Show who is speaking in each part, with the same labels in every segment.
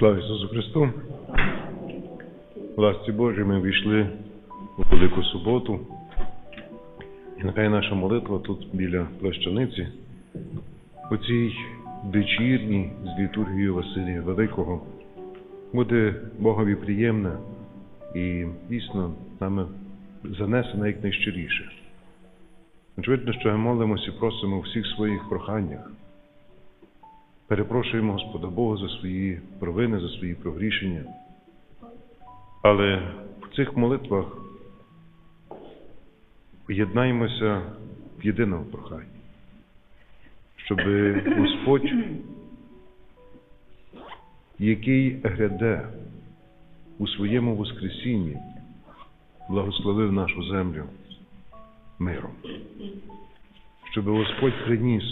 Speaker 1: Слава Ісусу Христу! В ласці Божій ми війшли у Велику суботу. І нехай наша молитва тут біля плащаниці, у цій вечірній з літургією Василія Великого, буде Богові приємна і дійсно нами занесена як найщиріше. Очевидно, що ми молимося і просимо у всіх своїх проханнях. Перепрошуємо Господа Бога за свої провини, за свої прогрішення. Але в цих молитвах єднаємося в єдиному проханні, щоб Господь, який гряде у своєму Воскресінні, благословив нашу землю миром, щоб Господь приніс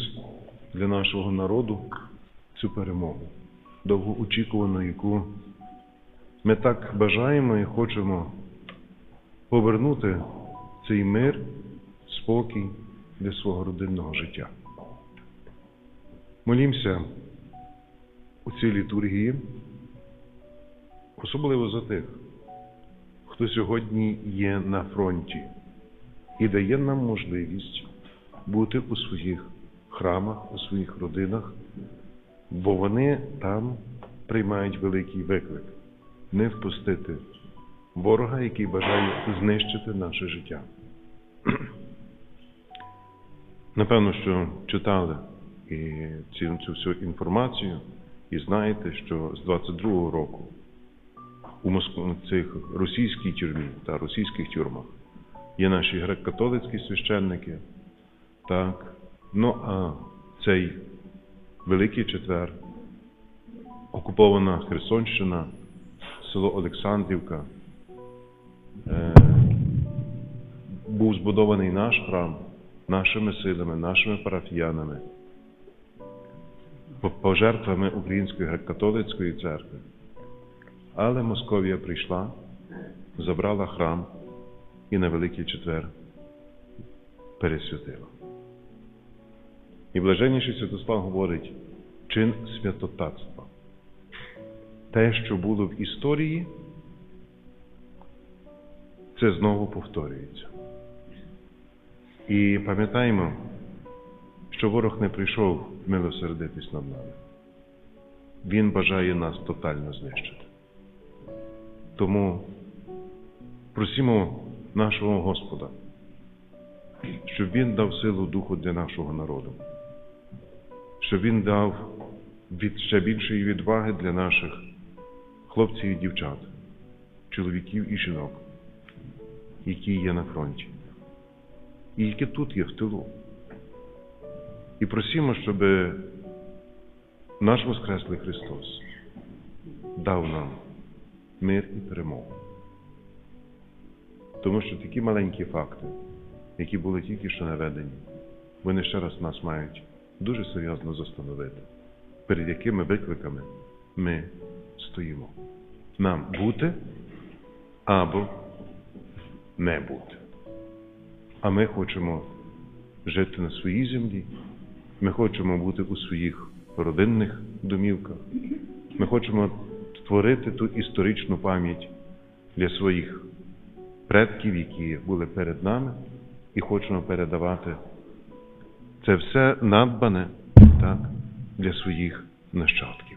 Speaker 1: для нашого народу цю перемогу, довгоочікувану, яку ми так бажаємо і хочемо повернути цей мир, спокій для свого родинного життя. Молімося у цій літургії, особливо за тих, хто сьогодні є на фронті і дає нам можливість бути у своїх храмах, у своїх родинах, бо вони там приймають великий виклик не впустити ворога, який бажає знищити наше життя. Напевно, що читали і цю, цю всю інформацію, і знаєте, що з 22-го року у Москву цих російській тюрмі та російських тюрмах є наші греко-католицькі священники, так, ну а цей Великий Четвер, окупована Херсонщина, село Олександрівка, е, був збудований наш храм нашими силами, нашими парафіянами, пожертвами Української греко-католицької церкви. Але Московія прийшла, забрала храм і на Великий Четвер пересвятила. І блаженніший Святослав говорить чин святотатства. Те, що було в історії, це знову повторюється. І пам'ятаємо, що ворог не прийшов милосердитись над нами. Він бажає нас тотально знищити. Тому просимо нашого Господа, щоб Він дав силу духу для нашого народу, щоб Він дав від ще більшої відваги для наших хлопців і дівчат, чоловіків і жінок, які є на фронті, і які тут є в тилу. І просимо, щоб наш Воскреслий Христос дав нам мир і перемогу. Тому що такі маленькі факти, які були тільки що наведені, вони ще раз нас мають дуже серйозно застановити, перед якими викликами ми стоїмо. Нам бути або не бути. А ми хочемо жити на своїй землі, ми хочемо бути у своїх родинних домівках, ми хочемо створити ту історичну пам'ять для своїх предків, які були перед нами, і хочемо передавати це все надбане так, для своїх нащадків.